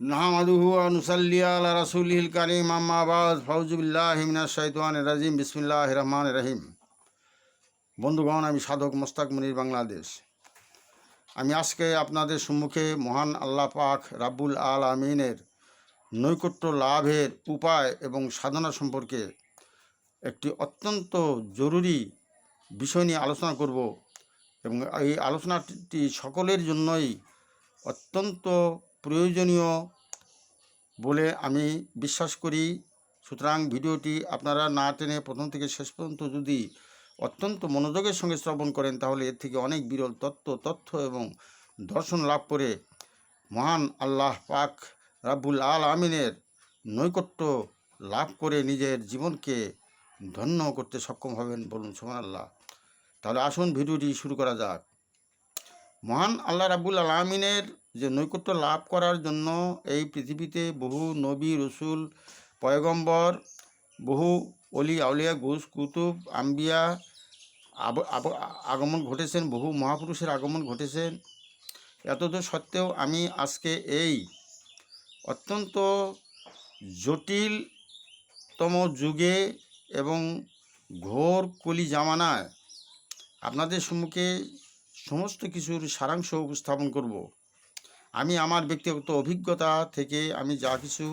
নাহমাদুহু আনুসাল্লি আলা রাসুলিল কারিম আম্মাবাদ ফৌজুবিল্লাহ হিমিনা শৈতান রাজিম। বিসমিল্লাহ রহমান রহিম। বন্ধুগণ, আমি সাধক মোস্তাক মনির বাংলাদেশ। আমি আজকে আপনাদের সম্মুখে মহান আল্লাহ পাক রাব্বুল আল আমিনের নৈকট্য লাভের উপায় এবং সাধনা সম্পর্কে একটি অত্যন্ত জরুরি বিষয় নিয়ে আলোচনা করব এবং এই আলোচনাটি সকলের জন্যই অত্যন্ত প্রয়োজনীয় বলে আমি বিশ্বাস করি। সুতরাং ভিডিওটি আপনারা না টেনে প্রথম থেকে শেষ পর্যন্ত যদি অত্যন্ত মনোযোগের সঙ্গে শ্রবণ করেন, তাহলে এর থেকে অনেক বিরল তত্ত্ব, তথ্য এবং দর্শন লাভ করে মহান আল্লাহ পাক রাব্বুল আল আমিনের নৈকট্য লাভ করে নিজের জীবনকে ধন্য করতে সক্ষম হবেন বলুন সোমান আল্লাহ তাহলে আসুন ভিডিওটি শুরু করা যাক। মহান আল্লাহ রাবুল আলমিনের যে নৈকট্য লাভ করার জন্য এই পৃথিবীতে বহু নবী রসুল, পয়গম্বর, বহু অলি আউলিয়া, ঘোষ, কুতুব, আম্বিয়া আগমন ঘটেছেন, বহু মহাপুরুষের আগমন ঘটেছেন। এতদ সত্ত্বেও আমি আজকে এই অত্যন্ত জটিলতম যুগে এবং ঘোর কলি জামানায় আপনাদের সম্মুখে সমস্ত কিছুর সারাংশ উপস্থাপন করব। আমি আমার ব্যক্তিগত অভিজ্ঞতা থেকে আমি যা কিছু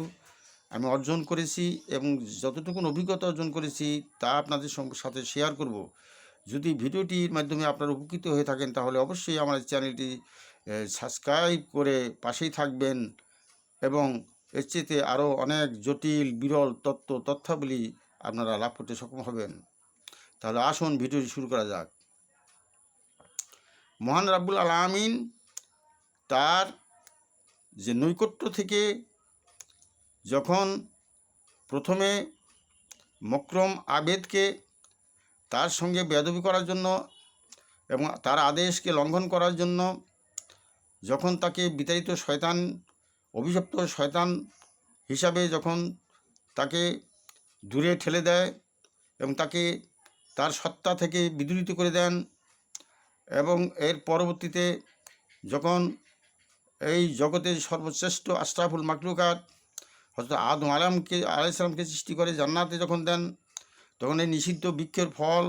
আমি অর্জন করেছি এবং যতটুকুন অভিজ্ঞতা অর্জন করেছি তা আপনাদের সাথে শেয়ার করব। যদি ভিডিওটির মাধ্যমে আপনারা উপকৃত হয়ে থাকেন, তাহলে অবশ্যই আমার চ্যানেলটি সাবস্ক্রাইব করে পাশেই থাকবেন এবং এর চেয়ে আরও অনেক জটিল, বিরল তত্ত্ব, তথ্যাবলী আপনারা লাভ করতে সক্ষম হবেন। তাহলে আসুন ভিডিওটি শুরু করা যাক। মহান রাব্বুল আলামিন তার যে নৈকট্য থেকে যখন প্রথমে মক্রম আবেদকে তার সঙ্গে বেদবি করার জন্য এবং তার আদেশকে লঙ্ঘন করার জন্য যখন তাকে বিতাড়িত শয়তান, অভিশপ্ত শয়তান হিসাবে যখন তাকে দূরে ঠেলে দেয় এবং তাকে তার সত্তা থেকে বিদূরিত করে দেন এবং এর পরবর্তীতে যখন এই জগতের সর্বশ্রেষ্ঠ আশরাফুল মাকলুকাত হয়তো আদম আলামকে আলাইসালামকে সৃষ্টি করে জান্নাতে যখন দেন, তখন এই নিষিদ্ধ বৃক্ষের ফল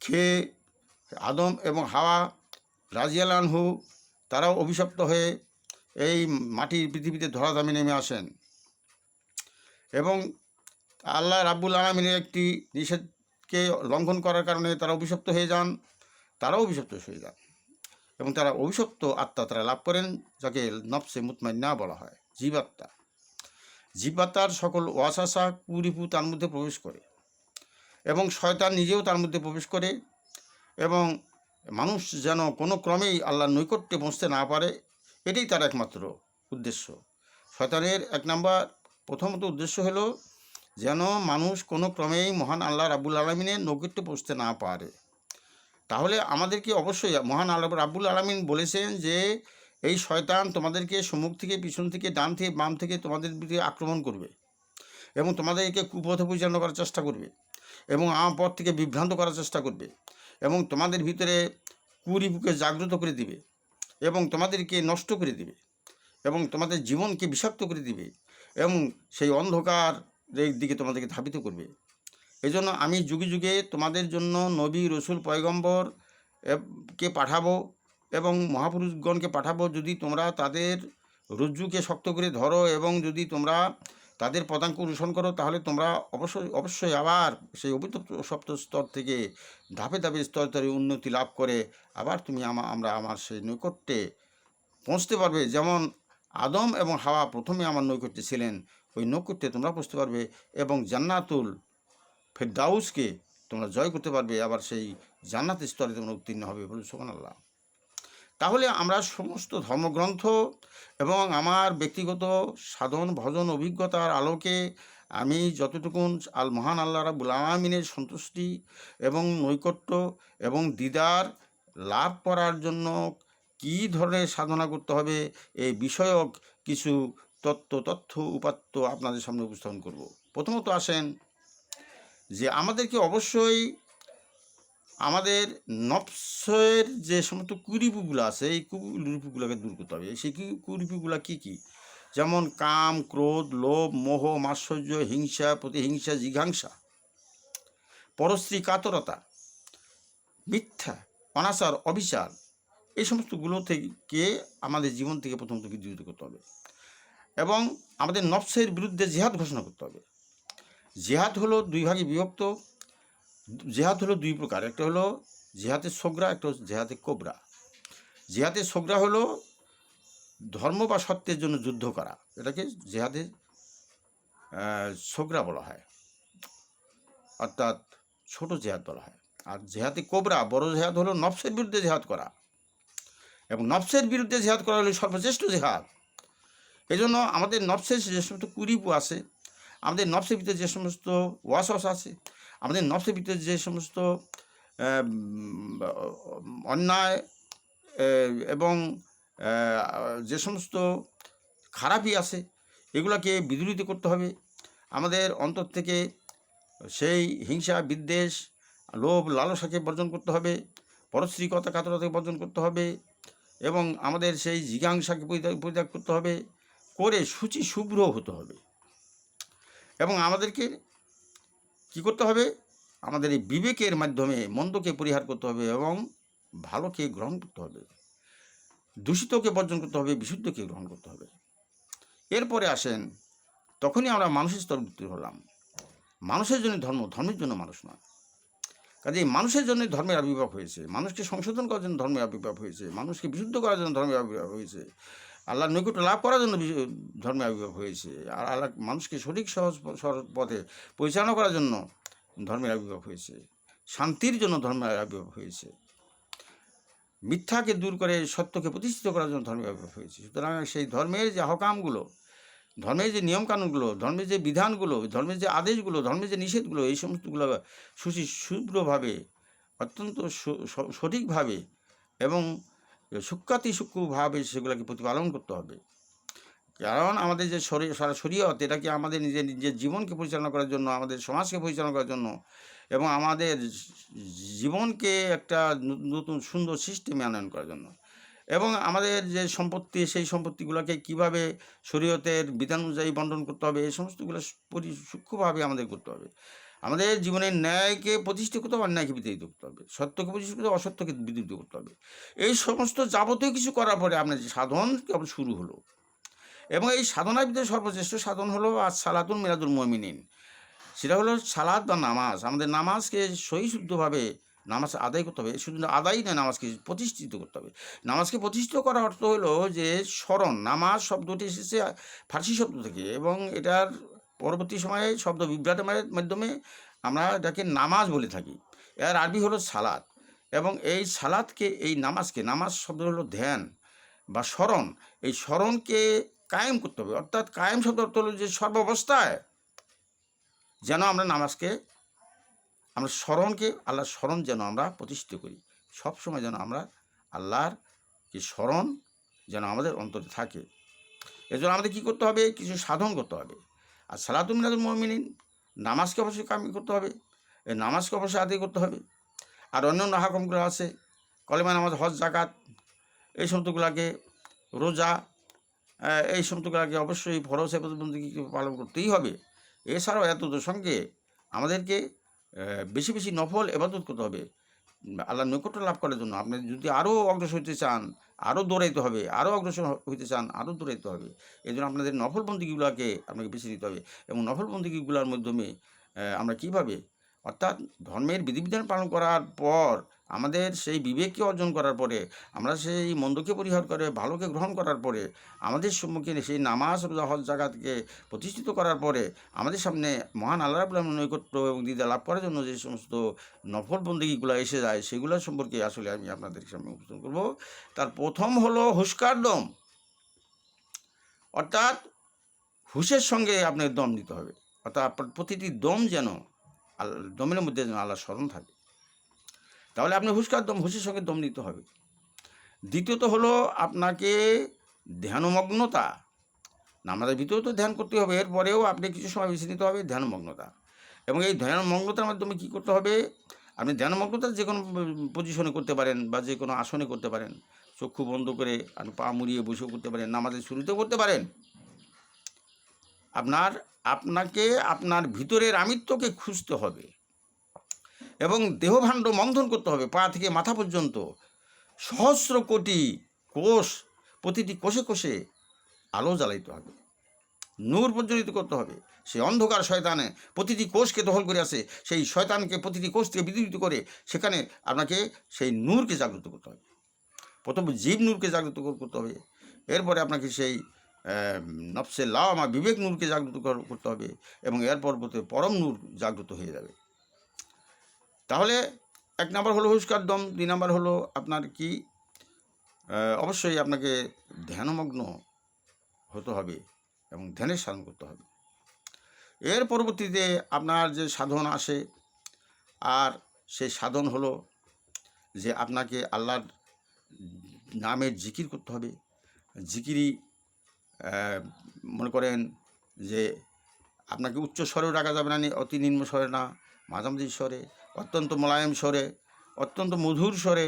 খেয়ে আদম এবং হাওয়া রাজিয়ালানহু তারাও অভিশপ্ত হয়ে এই মাটির পৃথিবীতে ধরাধামে নেমে আসেন। এবং আল্লাহ রাব্বুল আলমিনের একটি নিষেধকে লঙ্ঘন করার কারণে তারা অভিশপ্ত হয়ে যান, তারাও অভিশপ্ত হয়ে যান। এবং তারা অভিশপ্ত আত্মা তারা লাভ করেন, যাকে নফসে মুতমাইন্না বলা হয়, জীবাত্মা। জীবাত্মার সকল ওয়াসাসা কুরিপু তার মধ্যে প্রবেশ করে এবং শয়তান নিজেও তার মধ্যে প্রবেশ করে এবং মানুষ যেন কোনো ক্রমেই আল্লাহর নৈকট্যে পৌঁছতে না পারে, এটাই তার একমাত্র উদ্দেশ্য। শয়তানের এক নাম্বার প্রথমত উদ্দেশ্য হলো যেন মানুষ কোনো ক্রমেই মহান আল্লাহ রাবুল আলমিনের নৈকট্যে পৌঁছতে না পারে। তাহলে আমাদেরকে অবশ্যই মহান আল্লাহ রাব্বুল আলমিন বলেছেন যে, এই শয়তান তোমাদেরকে সম্মুখ থেকে, পিছন থেকে, ডান থেকে, বাম থেকে তোমাদের আক্রমণ করবে এবং তোমাদেরকে কুপথে পরিচালনা করার চেষ্টা করবে এবং আমার পথ থেকে বিভ্রান্ত করার চেষ্টা করবে এবং তোমাদের ভিতরে কুরিপুকে জাগ্রত করে দিবে এবং তোমাদেরকে নষ্ট করে দিবে এবং তোমাদের জীবনকে বিষাক্ত করে দিবে এবং সেই অন্ধকার দিকে তোমাদেরকে ধাবিত করবে। এজন্য আমি যুগে যুগে তোমাদের জন্য নবী রসুল পয়গম্বর কে পাঠাবো এবং মহাপুরুষগণকে পাঠাবো যদি তোমরা তাদের রজ্জুকে শক্ত করে ধরো এবং যদি তোমরা তাদের পদাঙ্ক অনুসরণ করো, তাহলে তোমরা অবশ্যই অবশ্যই আবার সেই অভিতপ্ত সপ্ত স্তর থেকে ধাপে ধাপে স্তরে স্তরে উন্নতি লাভ করে আবার তুমি আমা আমরা আমার সেই নৈকট্যে পৌঁছতে পারবে। যেমন আদম এবং হাওয়া প্রথমে আমার নৈকট্যে ছিলেন, ওই নৈকট্যে তোমরা পৌঁছতে পারবে এবং জান্নাতুল ফেরদাউসকে তোমরা জয় করতে পারবে, আবার সেই জান্নাত স্তরে তোমরা উত্তীর্ণ হবে বলে সোহান আল্লাহ তাহলে আমরা সমস্ত ধর্মগ্রন্থ এবং আমার ব্যক্তিগত সাধন, ভজন, অভিজ্ঞতার আলোকে আমি যতটুকুন আল মহান আল্লাহ রাবুল আলমিনের সন্তুষ্টি এবং নৈকট্য এবং দিদার লাভ করার জন্য কী ধরনের সাধনা করতে হবে এই বিষয়ক কিছু তত্ত্ব, তথ্য উপাত্ত আপনাদের সামনে উপস্থাপন করব। প্রথমত আসেন যে আমাদেরকে অবশ্যই আমাদের নফসের যে সমস্ত কুরিপুগুলো আছে, এই কুরিপুগুলোকে দূর করতে হবে। সেই কি, কুরিপুগুলো কী কী? যেমন কাম, ক্রোধ, লোভ, মোহ, মাৎসর্য, হিংসা, প্রতিহিংসা, জিঘাংসা, পরশ্রী, কাতরতা, মিথ্যা, অনাচার, অবিচার, এই সমস্তগুলো থেকে আমাদের জীবন থেকে প্রথমত বিদ্যুৎ করতে হবে? এবং আমাদের নফসের বিরুদ্ধে জেহাদ ঘোষণা করতে হবে। জেহাদ হলো দুই ভাগে বিভক্ত। জেহাদ হলো দুই প্রকার, একটা হলো জেহাদের সোগরা, একটা জেহাদের কোবরা। জেহাদের সোগরা হলো ধর্ম বা সত্যের জন্য যুদ্ধ করা, এটাকে জেহাদের সোগরা বলা হয়। অর্থাৎ ছোট জেহাদ বলা হয়। আর জেহাদে কোবরা, বড় জেহাদ হলো নফসের বিরুদ্ধে জেহাদ করা। এবং নফসের বিরুদ্ধে জেহাদ করা হলো সর্বশ্রেষ্ঠ জেহাদ। এই জন্য আমাদের নফসের যে সমস্ত কুরিপু আছে। আমাদের নফসের ভিতরে যে সমস্ত ওয়াসওয়াস আছে, আমাদের নফসের ভিতরে যে সমস্ত অন্যায় এবং যে সমস্ত খারাপই আছে, এগুলোকে বিদূরিত করতে হবে। আমাদের অন্তর থেকে সেই হিংসা, বিদ্বেষ, লোভ, লালসাকে বর্জন করতে হবে পরশ্রীকতা কাতরতাকে বর্জন করতে হবে, এবং আমাদের সেই জিজ্ঞাংসাকে পরিত্যাগ করতে হবে, করে সূচি শুভ্র হতে হবে। এবং আমাদেরকে কি করতে হবে? আমাদের এই বিবেকের মাধ্যমে মন্দকে পরিহার করতে হবে এবং ভালোকে গ্রহণ করতে হবে। দূষিতকে বর্জন করতে হবে, বিশুদ্ধকে গ্রহণ করতে হবে। এরপরে আসেন, তখনই আমরা মানুষের স্তর হলাম। মানুষের জন্য ধর্ম, ধর্মের জন্য মানুষ নয়। কাজে মানুষের জন্য ধর্মের আবির্ভাব হয়েছে। মানুষকে সংশোধন করার জন্য ধর্মের আবির্ভাব হয়েছে। মানুষকে বিশুদ্ধ করার জন্য ধর্মের আবির্ভাব হয়েছে। আল্লাহর নৈকট্য লাভ করার জন্য ধর্মে আবির্ভাব হয়েছে। আর আল্লাহ মানুষকে সঠিক সহজ সরল পথে পরিচালনা করার জন্য ধর্মের আবির্ভাব হয়েছে। শান্তির জন্য ধর্মের আবির্ভাব হয়েছে। মিথ্যাকে দূর করে সত্যকে প্রতিষ্ঠিত করার জন্য ধর্মের আবির্ভাব হয়েছে। সুতরাং সেই ধর্মের যে হকামগুলো ধর্মের যে নিয়মকানুনগুলো, ধর্মের যে বিধানগুলো, ধর্মের যে আদেশগুলো, ধর্মের যে নিষেধগুলো, এই সমস্তগুলো সুশি শুভ্রভাবে অত্যন্ত সঠিকভাবে এবং সূক্ষাতি সূক্ষ্মভাবে সেগুলোকে প্রতিপালন করতে হবে। কারণ আমাদের যে শরীর সারা শরীয়ত এটাকে আমাদের নিজের নিজের জীবনকে পরিচালনা করার জন্য, আমাদের সমাজকে পরিচালনা করার জন্য এবং আমাদের জীবনকে একটা নতুন সুন্দর সিস্টেমে আনয়ন করার জন্য। এবং আমাদের যে সম্পত্তি, সেই সম্পত্তিগুলোকে কীভাবে শরীয়তের বিধান অনুযায়ী বন্টন করতে হবে, এই সমস্তগুলো পরি, সূক্ষ্মভাবে আমাদের করতে হবে। আমাদের জীবনের ন্যায়কে প্রতিষ্ঠিত করতে হবে অন্যায়কে বিতাড়িত করতে হবে। সত্যকে প্রতিষ্ঠিত করতে হবে অসত্যকে বিতরিত করতে হবে। এই সমস্ত যাবতীয় কিছু করার পরে আপনার যে সাধন কেবল শুরু হলো। এবং এই সাধনার ভিতরে সর্বশ্রেষ্ঠ সাধন হলো আজ সালাতুল মিরাদুল মমিনিন। সেটা হলো সালাদ বা নামাজ। আমাদের নামাজকে সহি শুদ্ধভাবে নামাজ আদায় করতে হবে। শুধু আদায় নয়, নামাজকে প্রতিষ্ঠিত করতে হবে। নামাজকে প্রতিষ্ঠিত করার অর্থ হলো যে স্মরণ। নামাজ শব্দটি এসেছে ফার্সি শব্দ থেকে এবং এটার পরবর্তী সময়ে শব্দ বিভ্রাটের মাধ্যমে আমরা এটাকে নামাজ বলে থাকি। এর আরবি হলো সালাদ এবং এই সালাদকে এই নামাজকে, নামাজ শব্দ হলো ধ্যান বা স্মরণ। এই স্মরণকে কায়েম করতে হবে। অর্থাৎ কায়েম শব্দ অর্থ হলো যে সর্বাবস্থায় যেন আমরা নামাজকে, আমরা স্মরণকে, আল্লাহর স্মরণ যেন আমরা প্রতিষ্ঠিত করি। সব সময় যেন আমরা আল্লাহর যে স্মরণ যেন আমাদের অন্তরে থাকে। এজন্য আমাদের কী করতে হবে? কিছু সাধন করতে হবে। আর সালাতুল মিনাদুল মমিনিন নামাজকে অবশ্যই কামি করতে হবে নামাজকে অবশ্যই আদায় করতে হবে। আর অন্য অন্য হাকমগুলো আছে, কলেমা নামাজ, হজ জাকাত এই সমস্তগুলোকে রোজা এই সমস্তগুলোকে অবশ্যই ফরজ হেফাজতবন্দিকে পালন করতেই হবে। এছাড়াও এত সঙ্গে আমাদেরকে বেশি বেশি নফল এবাদত করতে হবে। আল্লাহর নৈকট্য লাভ করার জন্য। আপনি যদি আরও অগ্রসর হইতে চান আরও দৌড়াইতে হবে আরও অগ্রসর হইতে চান আরও দৌড়াইতে হবে। এই জন্য আপনাদের নফলবন্দিগুলোকে আপনাকে বেছে নিতে হবে এবং নফলবন্দিগুলোর মাধ্যমে আমরা কীভাবে অর্থাৎ ধর্মের বিধিবিধান পালন করার পর আমাদের সেই বিবেককে অর্জন করার পরে, আমরা সেই মন্দকে পরিহার করে, ভালোকে গ্রহণ করার পরে, আমাদের সম্মুখীন সেই নামাজ, রোজা, হজ জাগাতকে প্রতিষ্ঠিত করার পরে, আমাদের সামনে মহান আল্লাহ রাবুল নৈকট্য এবং দিদা লাভ করার জন্য যে সমস্ত নফল বন্দিগুলো এসে যায় সেগুলো সম্পর্কে আসলে আমি আপনাদের সামনে উপস্থাপন করব। তার প্রথম হলো হুস্কার দম। অর্থাৎ হুশের সঙ্গে আপনাকে দম দিতে হবে। অর্থাৎ আপনার প্রতিটি দম যেন দমের মধ্যে যেন আল্লাহ স্মরণ থাকে। তাহলে আপনি হুস্কার দম হুশের সঙ্গে দম দিতে হবে। দ্বিতীয়ত হলো আপনাকে ধ্যানমগ্নতা নামাজের ভিতরেও তো ধ্যান করতে হবে, এরপরেও আপনি কিছু সময় বেছে নিতে হবে ধ্যানমগ্নতা। এবং এই ধ্যানমগ্নতার মাধ্যমে কী করতে হবে? আপনি ধ্যানমগ্নতা যে কোনো পজিশনে করতে পারেন বা যে কোনো আসনে করতে পারেন। চক্ষু বন্ধ করে আপনি পা মুড়িয়ে বসেও করতে পারেন, নামাজের শুরুতেও করতে পারেন। আপনার, আপনাকে, আপনার ভিতরের আমিত্বকে খুঁজতে হবে। এবং দেহভাণ্ড মন্থন করতে হবে, পা থেকে মাথা পর্যন্ত। সহস্র কোটি কোষ, প্রতিটি কোষে কোষে আলো জ্বালাইতে হবে। নূর প্রজ্বলিত করতে হবে। সেই অন্ধকার শয়তানে প্রতিটি কোষকে দখল করে আসে, সেই শয়তানকে প্রতিটি কোষ থেকে বিদূরিত করে সেখানে আপনাকে সেই নূরকে জাগ্রত করতে হবে। প্রথম জীব নূরকে জাগ্রত করতে হবে। এরপরে আপনাকে সেই নফসে লাওয়ামা বিবেক নূরকে জাগ্রত করতে হবে এবং এরপর পরম নূর জাগ্রত হয়ে যাবে। তাহলে এক নাম্বার হলো হুস্কার দম, দুই নাম্বার হলো আপনার কি অবশ্যই আপনাকে ধ্যানমগ্ন হতে হবে এবং ধ্যানের সাধন করতে হবে। এর পরবর্তীতে আপনার যে সাধন আসে, আর সেই সাধন হলো যে আপনাকে আল্লাহর নামের জিকির করতে হবে। জিকিরি মনে করেন যে আপনাকে উচ্চ স্বরেও রাখা যাবে না নি- অতি নিম্ন স্বরে না, মাঝামাঝি স্বরে অত্যন্ত মোলায়েম স্বরে, অত্যন্ত মধুর স্বরে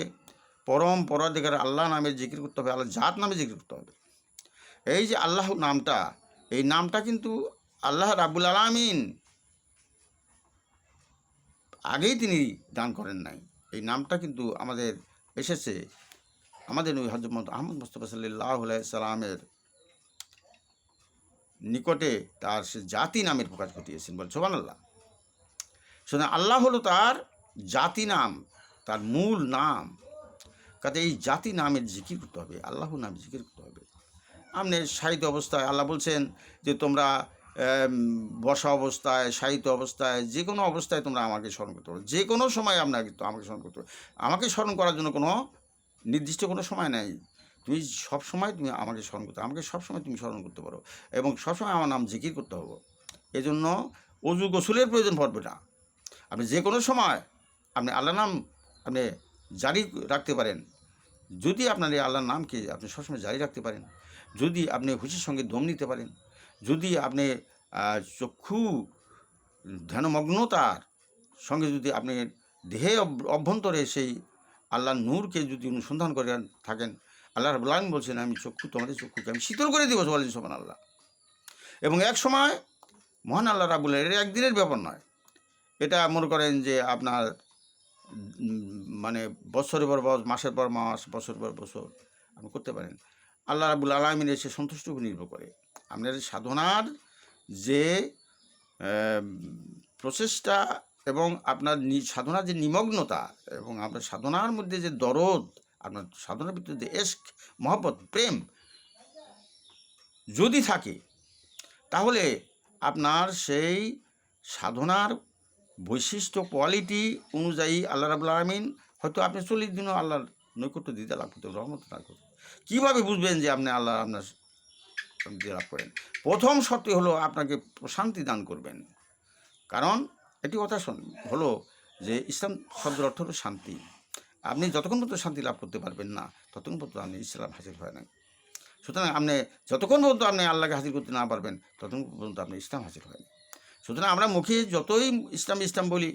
পরম পরাধিকার আল্লাহ নামে জিকির করতে হবে, আল্লাহ জাত নামে জিকির করতে হবে। এই যে আল্লাহ নামটা, এই নামটা কিন্তু আল্লাহ রাবুল আলামিন আগেই তিনি দান করেন নাই। এই নামটা কিন্তু আমাদের এসেছে আমাদের নবী হজরত আহমদ মুস্তফা সাল্লাহ সাল্লামের নিকটে তার সে জাতি নামের প্রকাশ ঘটিয়েছেন বল সোবান আল্লাহ সুতরাং আল্লাহ হলো তার জাতি নাম, তার মূল নাম। কাজে এই জাতি নামের জিকির করতে হবে আল্লাহ নাম জিকির করতে হবে। আপনি সাহিত্য অবস্থায় আল্লাহ বলছেন যে, তোমরা বসা অবস্থায়, সাহিত্য অবস্থায় যে কোনো অবস্থায় তোমরা আমাকে স্মরণ করতে পারো। যে কোনো সময় আপনাকে আমাকে স্মরণ করতে আমাকে স্মরণ করার জন্য কোনো নির্দিষ্ট কোনো সময় নেই। তুমি সব সময় তুমি আমাকে স্মরণ করতে, আমাকে সব সময় তুমি স্মরণ করতে পারো এবং সবসময় আমার নাম জিকির করতে হবে। এজন্য অজু গোসলের প্রয়োজন পড়বে না। আপনি যে কোনো সময় আপনি আল্লাহ নাম আপনি জারি রাখতে পারেন। যদি আপনার এই আল্লাহর নামকে আপনি সবসময় জারি রাখতে পারেন, যদি আপনি হুশির সঙ্গে দম নিতে পারেন, যদি আপনি চক্ষু ধ্যানমগ্নতার সঙ্গে যদি আপনি দেহে অভ- অভ্যন্তরে সেই আল্লাহর নূরকে যদি অনুসন্ধান করে থাকেন, আল্লাহ রাবুল বলছেন, আমি চক্ষু, তোমাদের চক্ষুকে আমি শীতল করে দিব সোয়ালি সোমান আল্লাহ এবং এক সময় মহান আল্লাহ রাবুল এর একদিনের ব্যাপার নয়। এটা মনে করেন যে আপনার মানে বছরের পর বছর মাসের পর মাস বছর পর বছর আপনি করতে পারেন। আল্লাহ রাবুল আলমিন সে সন্তুষ্ট উপর নির্ভর করে। আপনার সাধনার যে প্রচেষ্টা এবং আপনার সাধনার যে নিমগ্নতা এবং আপনার সাধনার মধ্যে যে দরদ, আপনার সাধনার ভিতরে যে এস্ক মহব্বত, প্রেম যদি থাকে, তাহলে আপনার সেই সাধনার বৈশিষ্ট্য কোয়ালিটি অনুযায়ী আল্লাহ রাবুল আলমিন হয়তো আপনি চল্লিশ দিনও আল্লাহর নৈকট্য দিতে লাভ করতে রহমত লাভ করতে কীভাবে বুঝবেন যে আপনি আল্লাহ আপনার লাভ করেন? প্রথম শর্ত হলো আপনাকে প্রশান্তি দান করবেন। কারণ একটি কথা শোন- হলো যে ইসলাম শব্দের অর্থ হলো শান্তি। আপনি যতক্ষণ পর্যন্ত শান্তি লাভ করতে পারবেন না, ততক্ষণ পর্যন্ত আপনি ইসলাম হাসিল হয় না সুতরাং আপনি যতক্ষণ পর্যন্ত আপনি আল্লাহকে হাসিল করতে না পারবেন, ততক্ষণ পর্যন্ত আপনি ইসলাম হাসিল হয় না সুতরাং আমরা মুখে যতই ইসলাম ইসলাম বলি,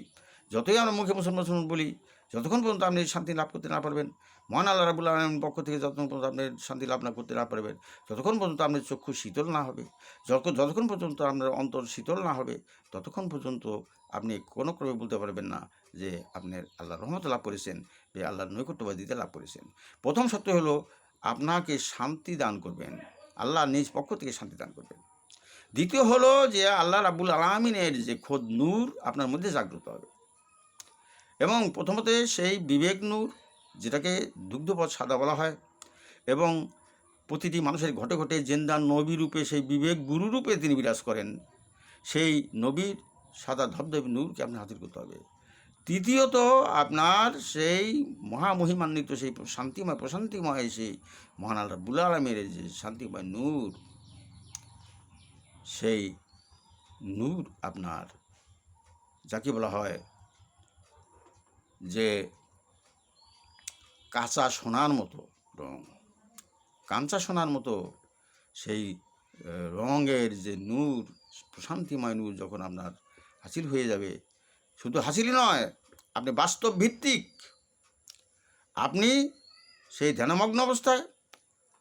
যতই আমরা মুখে মুসলমান মুসলমান বলি, যতক্ষণ পর্যন্ত আপনি শান্তি লাভ করতে না পারবেন, মহান আল্লাহ রাবুল আলমের পক্ষ থেকে যতক্ষণ পর্যন্ত আপনি শান্তি লাভ না করতে না পারবেন, যতক্ষণ পর্যন্ত আপনার চক্ষু শীতল না হবে যত যতক্ষণ পর্যন্ত আপনার অন্তর শীতল না হবে, ততক্ষণ পর্যন্ত আপনি কোনো ক্রমে বলতে পারবেন না যে আপনার আল্লাহ রহমত লাভ করেছেন যে আল্লাহর নৈকট্যবাদিতে লাভ করেছেন। প্রথম সত্য হলো, আপনাকে শান্তি দান করবেন, আল্লাহ নিজ পক্ষ থেকে শান্তি দান করবেন। দ্বিতীয় হলো যে আল্লাহ রাবুল আলমিনের যে খোদ নূর আপনার মধ্যে জাগ্রত হবে। এবং প্রথমত সেই বিবেক নূর, যেটাকে দুগ্ধপথ সাদা বলা হয়, এবং প্রতিটি মানুষের ঘটে ঘটে জেন্দার নবী রূপে সেই বিবেক গুরু রূপে তিনি বিরাজ করেন, সেই নবীর সাদা ধবধবে নূরকে আপনি হাজির করতে হবে। তৃতীয়ত আপনার সেই মহামহিমান্বিত, সেই শান্তিময়, প্রশান্তিময়, সেই মহান আল্লাহ বুল আলমের যে শান্তিময় নূর সেই নূর আপনার, যাকে বলা হয় যে কাঁচা সোনার মতো রং। কাঁচা সোনার মতো সেই রঙের যে নূর, প্রশান্তিময় নূর যখন আপনার হাসিল হয়ে যাবে, শুধু হাসিলই নয়, আপনি বাস্তব ভিত্তিক, আপনি সেই ধ্যানমগ্ন অবস্থায়,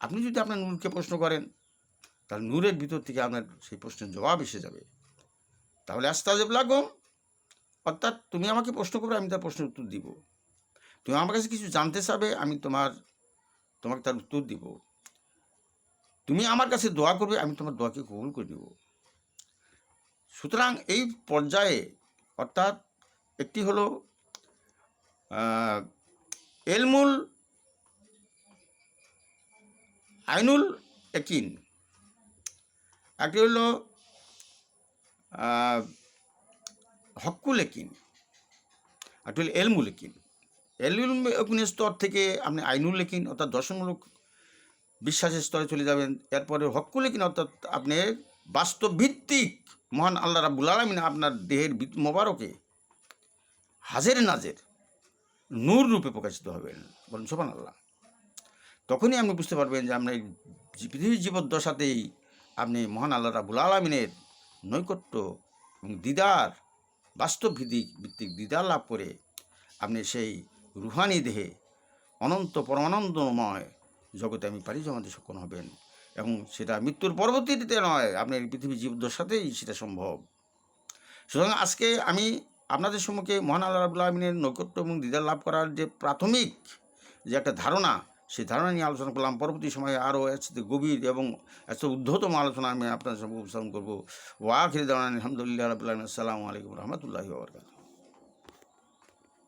আপনি যদি আপনার নূরকে প্রশ্ন করেন তার নূরের ভিতর থেকে আপনার সেই প্রশ্নের জবাব এসে যাবে। তাহলে আস্তাজেব লাগো। অর্থাৎ তুমি আমাকে প্রশ্ন করবে, আমি তার প্রশ্নের উত্তর দিব। তুমি আমার কাছে কিছু জানতে চাবে, আমি তোমার, তোমাকে তার উত্তর দিব। তুমি আমার কাছে দোয়া করবে, আমি তোমার দোয়াকে কবুল করে দেব সুতরাং এই পর্যায়ে, অর্থাৎ একটি হলো এলমুল, আইনুল একিন। একটি হলো একিন একটি হলো এলমুল একিন এলমুল স্তর থেকে আপনি আইনুল একিন অর্থাৎ দর্শনমূলক বিশ্বাসের স্তরে চলে যাবেন। এরপরে হক্কুল একিন অর্থাৎ আপনি বাস্তব ভিত্তিক মহান আল্লাহ রাবুল আলমিন আপনার দেহের মোবারকে হাজের নাজের নূর রূপে প্রকাশিত হবেন। বলুন সোপান আল্লাহ তখনই আপনি বুঝতে পারবেন যে এই পৃথিবীর জীবদ্দশাতেই আপনি মহান আল্লাহ রাবুল আলমিনের নৈকট্য এবং দিদার, বাস্তব ভিত্তিক ভিত্তিক দিদার লাভ করে আপনি সেই রুহানি দেহে অনন্ত পরমানন্দময় জগতে আমি পারি জমাতে সক্ষম হবেন এবং সেটা মৃত্যুর পরবর্তীতে নয় আপনার পৃথিবীর জীবদ্দশাতেই সেটা সম্ভব। সুতরাং আজকে আমি আপনাদের সম্মুখে মহান আল্লাহ আলমিনের নৈকট্য এবং দিদার লাভ করার যে প্রাথমিক যে একটা ধারণা সেই ধারণা নিয়ে আলোচনা করলাম। পরবর্তী সময়ে আরও এর গভীর এবং এত উদ্ধতম আলোচনা আমি আপনাদের সঙ্গে উপস্থাপন করব। ওয়াখির দাওয়ান আলহামদুলিল্লাহ রবিল আসসালামু আলাইকুম রহমতুল্লাহি ওবরকাত